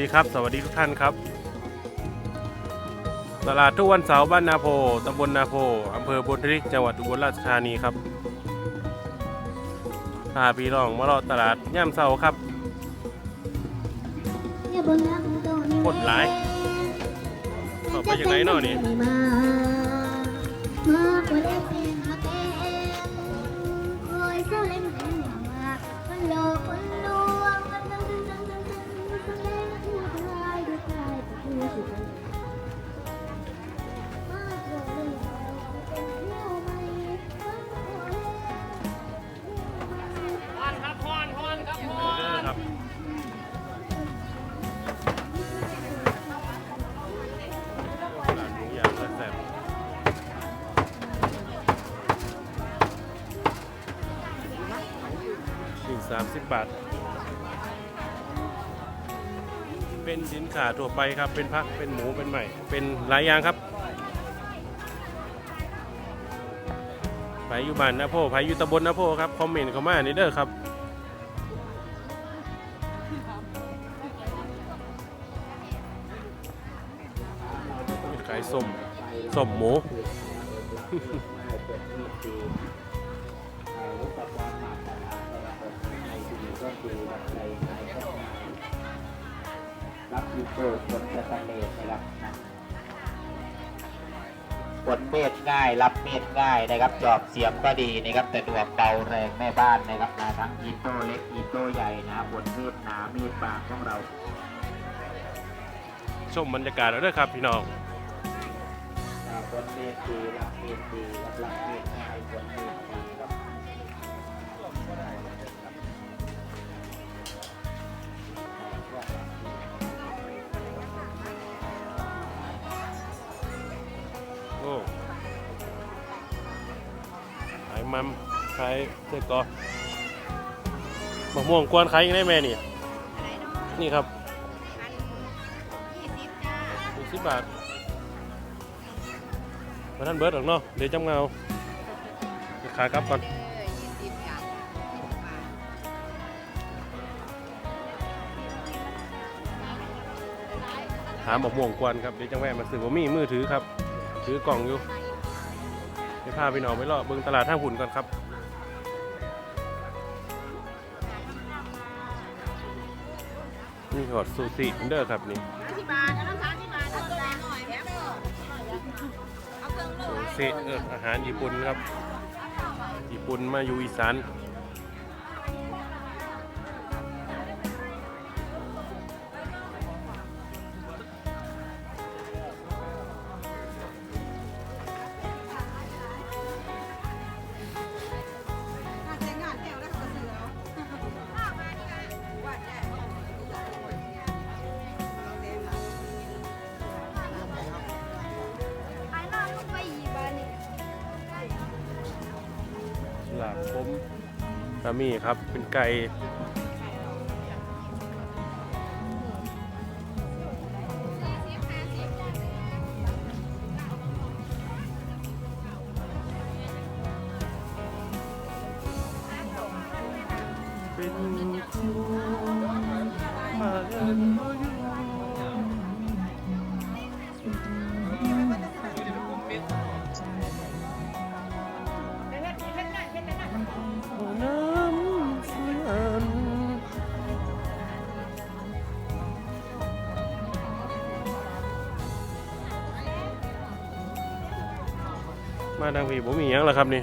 ดีครับ สวัสดีทุกท่านครับ ตลาดทุกวันเสาร์บ้านนาโพตำบลนาโพอำเภอบุญทลิกจังหวัดอุบลราชธานีครับพาพี่น้องมารอตลาดย่ำเสาร์ครับกดไลค์ออกไปจากไหนเนาะนี่ 30 บาท เป็นสินค้าทั่วไปครับ เป็นพัก เป็นหมู เป็นใหม่ เป็นหลายอย่างครับไปอยู่บ้านนะพ่อไปอยู่ตำบลนะพ่อครับ คอมเมนต์เข้ามาในเด้อครับขายส้มส้มหมู ก็คือรับยูโรฝนสแตนเลสนะครับนะฝนเมฆง่าย รับเมฆง่ายนะครับ จอบเสียงก็ดีนะครับ แต่ดวงเบาแรงแม่บ้านนะครับนะทั้งอีโต้เล็กอีโต้ใหญ่นะบนมีดหนามีดบางของเรา ชมบรรยากาศแล้วด้อครับพี่น้องอ่าฝนเมฆดีรับเมฆดีรับรับเมฆง่ายฝนเมฆ มัมขายเสื้อกอมะม่วงกวนขายยังได้แม่นี่นี่ครับยี่สิบบาทมาท่านเบิร์ดหรอกเนาะ เดี๋ยวจำเงาเดี๋ยวขากลับก่อนหาหมกม่วงกวนครับเดี๋ยวจังแวะมาซื้อบ่มีมือถือครับ ถือกล่องอยู่ ไปพาไปหนองไปรอเบิ่งตลาดท่าหุ่นก่อนครับนี่หอดซูซิเด้อครับนี่ที่บาทเอาน้ำตาลที่บาทเอาตัวหน่อยแถมเอาเครื่องโลซูซิเอออาหารญี่ปุ่นครับ ญี่ปุ่นมาอยู่อีสาน ลาบผมกามีครับเป็นไก่เป็นคู่มาเอิ้น มาทางพี่ผมมีหยังแล้วครับนี่